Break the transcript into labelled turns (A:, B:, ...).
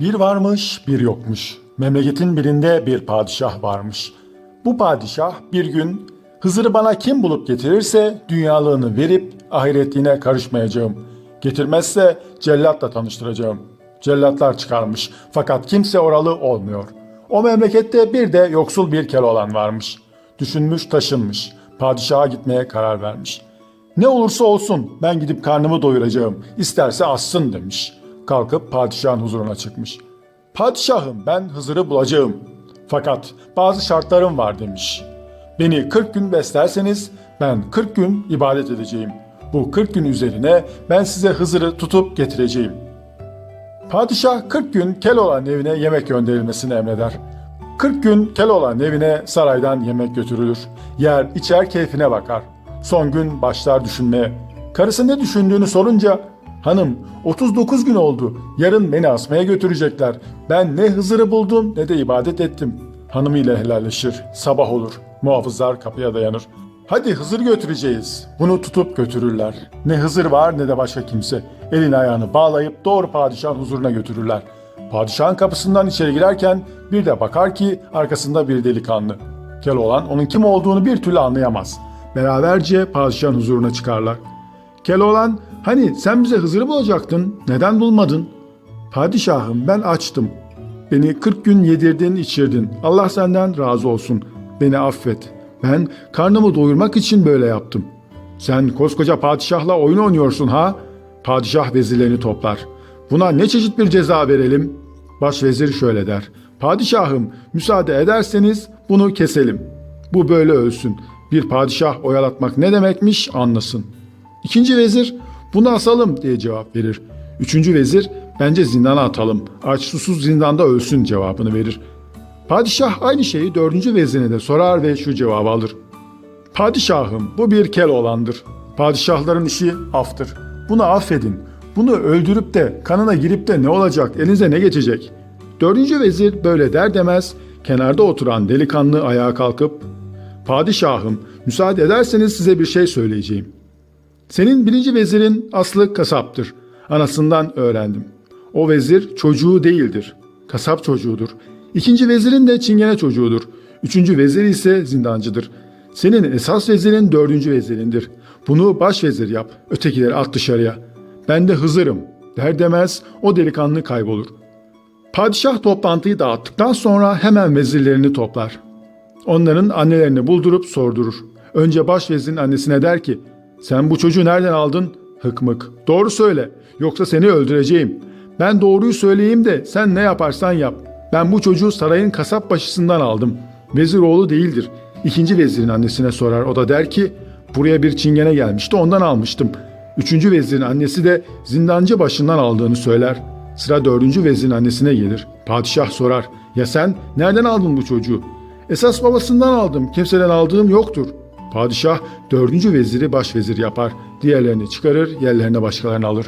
A: Bir varmış, bir yokmuş. Memleketin birinde bir padişah varmış. Bu padişah bir gün Hızır'ı bana kim bulup getirirse dünyalığını verip ahiretliğine karışmayacağım. Getirmezse cellatla tanıştıracağım. Cellatlar çıkarmış fakat kimse oralı olmuyor. O memlekette bir de yoksul bir Keloğlan varmış. Düşünmüş taşınmış. Padişaha gitmeye karar vermiş. Ne olursa olsun ben gidip karnımı doyuracağım. İsterse assın demiş. Kalkıp padişahın huzuruna çıkmış. Padişahım ben Hızır'ı bulacağım. Fakat bazı şartlarım var demiş. Beni 40 gün beslerseniz ben 40 gün ibadet edeceğim. Bu 40 gün üzerine ben size Hızır'ı tutup getireceğim. Padişah 40 gün Keloğlan evine yemek gönderilmesini emreder. 40 gün Keloğlan evine saraydan yemek götürülür. Yer içer keyfine bakar. Son gün başlar düşünmeye. Karısı ne düşündüğünü sorunca Hanım 39 gün oldu. Yarın beni asmaya götürecekler. Ben ne Hızır'ı buldum ne de ibadet ettim. Hanımıyla helalleşir. Sabah olur. Muhafızlar kapıya dayanır. Hadi Hızır götüreceğiz. Bunu tutup götürürler. Ne Hızır var ne de başka kimse. Elini ayağını bağlayıp doğru padişahın huzuruna götürürler. Padişahın kapısından içeri girerken bir de bakar ki arkasında bir delikanlı. Keloğlan onun kim olduğunu bir türlü anlayamaz. Beraberce padişahın huzuruna çıkarlar. Keloğlan hani sen bize Hızır'ı bulacaktın neden bulmadın? Padişahım ben açtım. Beni 40 gün yedirdin içirdin. Allah senden razı olsun. Beni affet. Ben karnımı doyurmak için böyle yaptım. Sen koskoca padişahla oyun oynuyorsun ha? Padişah vezirlerini toplar. Buna ne çeşit bir ceza verelim? Başvezir şöyle der. Padişahım müsaade ederseniz bunu keselim. Bu böyle ölsün. Bir padişah oyalatmak ne demekmiş anlasın. İkinci vezir bunu asalım diye cevap verir. Üçüncü vezir bence zindana atalım. Aç susuz zindanda ölsün cevabını verir. Padişah aynı şeyi dördüncü vezirine de sorar ve şu cevabı alır. Padişahım bu bir kel olandır. Padişahların işi aftır. Bunu affedin. Bunu öldürüp de kanına girip de ne olacak elinize ne geçecek? Dördüncü vezir böyle der demez kenarda oturan delikanlı ayağa kalkıp Padişahım müsaade ederseniz size bir şey söyleyeceğim. Senin birinci vezirin aslı kasaptır. Anasından öğrendim. O vezir çocuğu değildir. Kasap çocuğudur. İkinci vezirin de çingene çocuğudur. Üçüncü vezir ise zindancıdır. Senin esas vezirin dördüncü vezirindir. Bunu baş vezir yap. Ötekileri at dışarıya. Ben de Hızır'ım. Der demez o delikanlı kaybolur. Padişah toplantıyı dağıttıktan sonra hemen vezirlerini toplar. Onların annelerini buldurup sordurur. Önce başvezirin annesine der ki, sen bu çocuğu nereden aldın? Hıkmık. Doğru söyle, yoksa seni öldüreceğim. Ben doğruyu söyleyeyim de sen ne yaparsan yap. Ben bu çocuğu sarayın kasap başısından aldım. Vezir oğlu değildir. İkinci vezirin annesine sorar. O da der ki, buraya bir çingene gelmişti ondan almıştım. Üçüncü vezirin annesi de zindancı başından aldığını söyler. Sıra dördüncü vezirin annesine gelir. Padişah sorar. Ya sen nereden aldın bu çocuğu? Esas babasından aldım. Kimseden aldığım yoktur. Padişah dördüncü veziri başvezir yapar. Diğerlerini çıkarır, yerlerine başkalarını alır.